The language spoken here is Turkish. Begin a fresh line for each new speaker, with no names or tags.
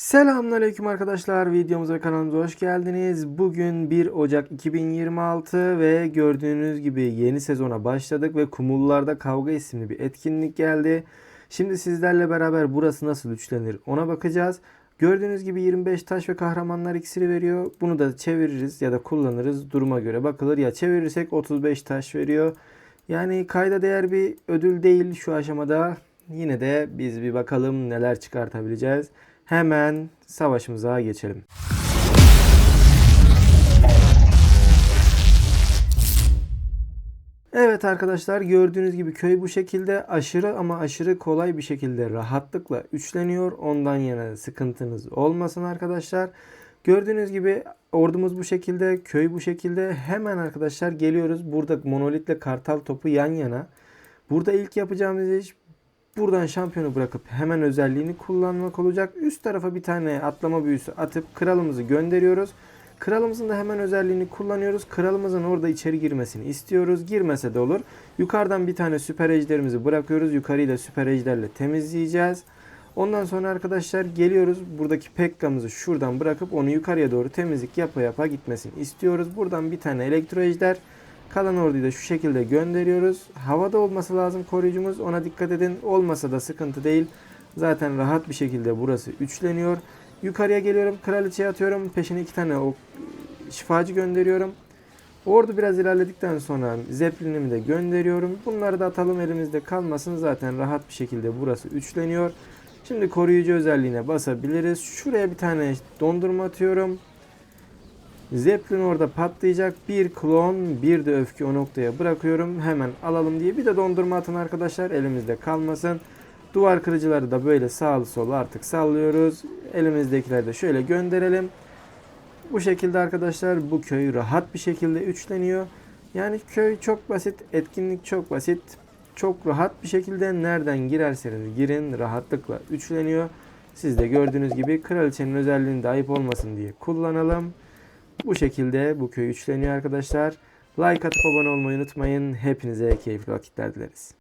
Selamünaleyküm arkadaşlar. Videomuza ve kanalımıza hoş geldiniz. Bugün 1 Ocak 2026 ve gördüğünüz gibi yeni sezona başladık ve Kumullarda Kavga isimli bir etkinlik geldi. Şimdi sizlerle beraber burası nasıl üçlenir ona bakacağız. Gördüğünüz gibi 25 taş ve kahramanlar iksiri veriyor. Bunu da çeviririz ya da kullanırız. Duruma göre bakılır. Ya çevirirsek 35 taş veriyor. Yani kayda değer bir ödül değil şu aşamada. Yine de biz bir bakalım neler çıkartabileceğiz. Hemen savaşımıza geçelim. Evet arkadaşlar gördüğünüz gibi köy bu şekilde aşırı ama aşırı kolay bir şekilde rahatlıkla üçleniyor. Ondan yana sıkıntınız olmasın arkadaşlar. Gördüğünüz gibi ordumuz bu şekilde, köy bu şekilde. Hemen arkadaşlar geliyoruz. Burada monolitle kartal topu yan yana. Burada ilk yapacağımız iş buradan şampiyonu bırakıp hemen özelliğini kullanmak olacak. Üst tarafa bir tane atlama büyüsü atıp kralımızı gönderiyoruz. Kralımızın da hemen özelliğini kullanıyoruz. Kralımızın orada içeri girmesini istiyoruz. Girmese de olur. Yukarıdan bir tane süper ejderimizi bırakıyoruz. Yukarıyı da süper ejderle temizleyeceğiz. Ondan sonra arkadaşlar geliyoruz. Buradaki Pekka'mızı şuradan bırakıp onu yukarıya doğru temizlik yapa yapa gitmesini istiyoruz. Buradan bir tane elektro ejder. Kalan orduyu da şu şekilde gönderiyoruz. Havada olması lazım koruyucumuz. Ona dikkat edin. Olmasa da sıkıntı değil. Zaten rahat bir şekilde burası üçleniyor. Yukarıya geliyorum. Kraliçeye atıyorum. Peşine iki tane o şifacı gönderiyorum. Ordu biraz ilerledikten sonra Zeppelin'imi de gönderiyorum. Bunları da atalım elimizde kalmasın. Zaten rahat bir şekilde burası üçleniyor. Şimdi koruyucu özelliğine basabiliriz. Şuraya bir tane dondurma atıyorum. Zeppelin orada patlayacak. Bir klon, bir de öfke o noktaya bırakıyorum. Hemen alalım diye. Bir de dondurma atın arkadaşlar. Elimizde kalmasın. Duvar kırıcıları da böyle sağlı solu artık sallıyoruz. Elimizdekileri de şöyle gönderelim. Bu şekilde arkadaşlar bu köy rahat bir şekilde üçleniyor. Yani köy çok basit, etkinlik çok basit. Çok rahat bir şekilde nereden girerseniz girin rahatlıkla üçleniyor. Siz de gördüğünüz gibi kraliçenin özelliğinde ayıp olmasın diye kullanalım. Bu şekilde bu köy üçleniyor arkadaşlar. Like atıp abone olmayı unutmayın. Hepinize keyifli vakitler dileriz.